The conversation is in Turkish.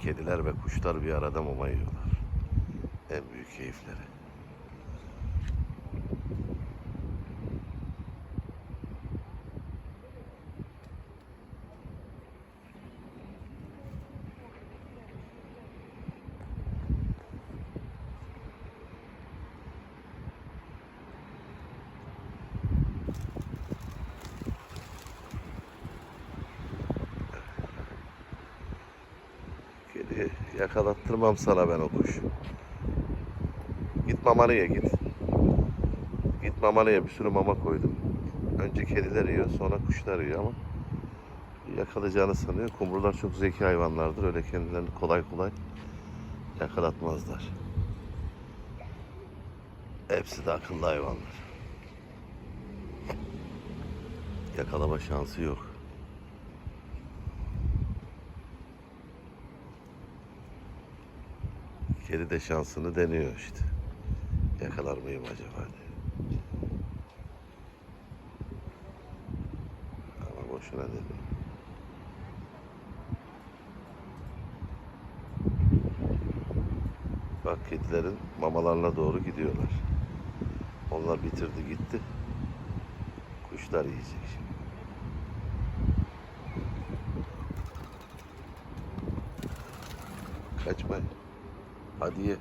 Kediler ve kuşlar bir arada mama yiyorlar. En büyük keyifleri. Kedi yakalattırmam sana ben o kuş. Git mamanı ye git. Git mamanı ye bir sürü mama koydum. Önce kediler yiyor sonra kuşlar yiyor ama yakalayacağını sanıyor. Kumrular çok zeki hayvanlardır. Öyle kendilerini kolay kolay yakalatmazlar. Hepsi de akıllı hayvanlar. Yakalama şansı yok. Kedi de şansını deniyor işte. Yakalar mıyım acaba diye. Ama boşuna deniyor. Bak kedilerin mamalarına doğru gidiyorlar. Onlar bitirdi gitti. Kuşlar yiyecek şimdi. Kaçmayın. Hadi ye.